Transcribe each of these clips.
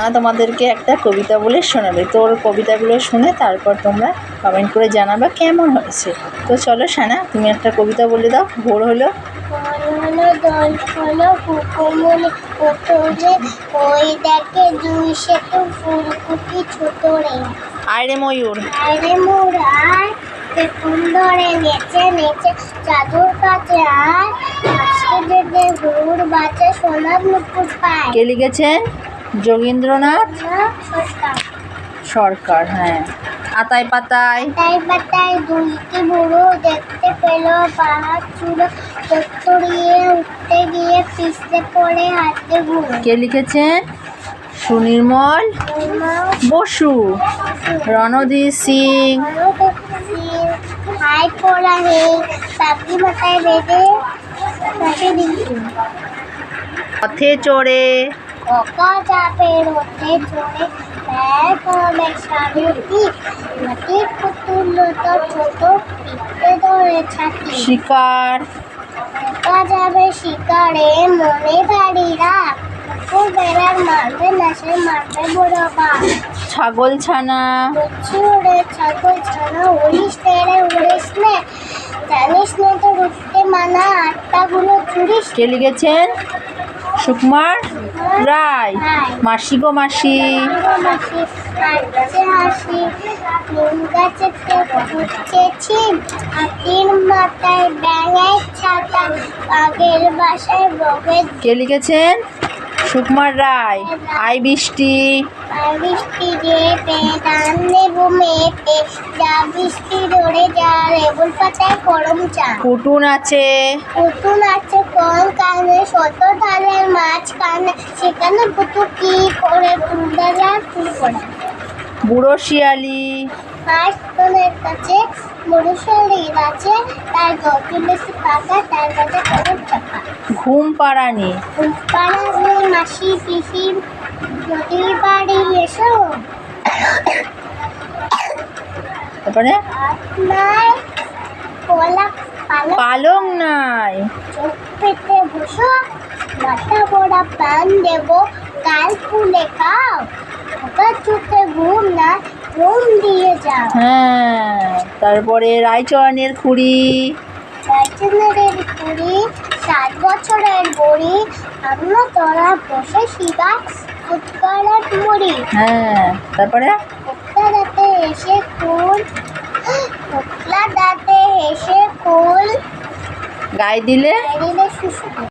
সানা তোমাদেরকে একটা কবিতা বলে শোনাবে। তো ওর কবিতাগুলো শুনে তারপর তোমরা কমেন্ট করে জানাবে কেমন হয়েছে। তো চলো সানা তুমি একটা কবিতা বলে দাও ভোর হলো। হলো দল হলো কুকুমুনি কোটরে ওই দেখে দুই সেতু ফুলকুটি ছোট রে। আয়রে ময়ূর। আরে পেপুল ধরে নেচে নেচে চাদর কাছে আর আজকে দেখে গরুর বাচ্চা সোনার মুকুট পায়। কে লিখেছেন যোগীন্দ্রনাথ। সরকার হ্যাঁ। আতায় পাতায় তাই পাতায় দুইটি বুড়ো দেখতে পেল পাহাড় চূড়ো চত্বরিয়ে উঠতে গিয়ে পিছলে পড়ে হাতে ঘুরো কে লিখেছেন? সুনির্মল বসু। রণদীপ সিং। হাই পড়া হে পাখি মাথায় বেঁধে পথে চড়ে। ছোট পিঠে ধরে ছাতি। শিকার। যাবে শিকারে মনে বাড়ি রাখ কুকুর বেড়ার মারবে বুড়ো ছাগল ছানা। ছাগল ছানা উড়িস উড়িস নে। জানিস না তো উঠতে মানা আটটাগুলো চুরিস। কে লিখেছেন? সুকুমার রায়। মাসি গো মাসি। কে লিখেছেন? সুকুমার রায় আই বৃষ্টি। আই বৃষ্টি যে মেপে যা বৃষ্টি ধরে যা লেবুল পাতায় গরম চা। পুটুন আছে। পুতুল আছে কোন কানে শত ধানের মাছ কানে সেখানে পুতু কি করে ফুল করে বুড়ো শিয়ালি। কাছে তার বেশি পাকা তার কাছে চাপা ঘুম পাড়ানি। পাড়ানি মাসি পিসি নদীর বাড়ি এসো। তারপরে? নাই কলা পালং। নাই। চোখ পেতে বসো মাথা বড়া পান দেবো কাল ফুলে খাও ওটা চোখে ঘুম না ঘুম দিয়ে যাও হ্যাঁ তারপরে রায়চরণের খুঁড়ি। চারজনের কুড়ি সাত বছরের বড়ি আমরা তোরা বসে শিবা ফুটকলার মুড়ি। হ্যাঁ তারপরে? ফুটলা দাঁতে এসে ফুল ফুটলা দাঁতে এসে ফুল। গায়ে দিলে? বেরিয়ে শুশু তো গাই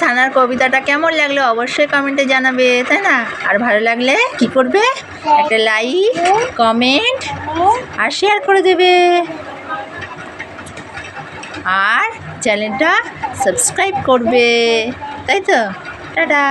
সানার কবিতাটা কেমন লাগল অবশ্যই কমেন্টে জানাবে, তাই না? আর ভালো লাগলে কি করবে? একটা লাইক কমেন্ট আর শেয়ার করে দেবে। আর চ্যানেলটা সাবস্ক্রাইব করবে। তাই তো? টাটা।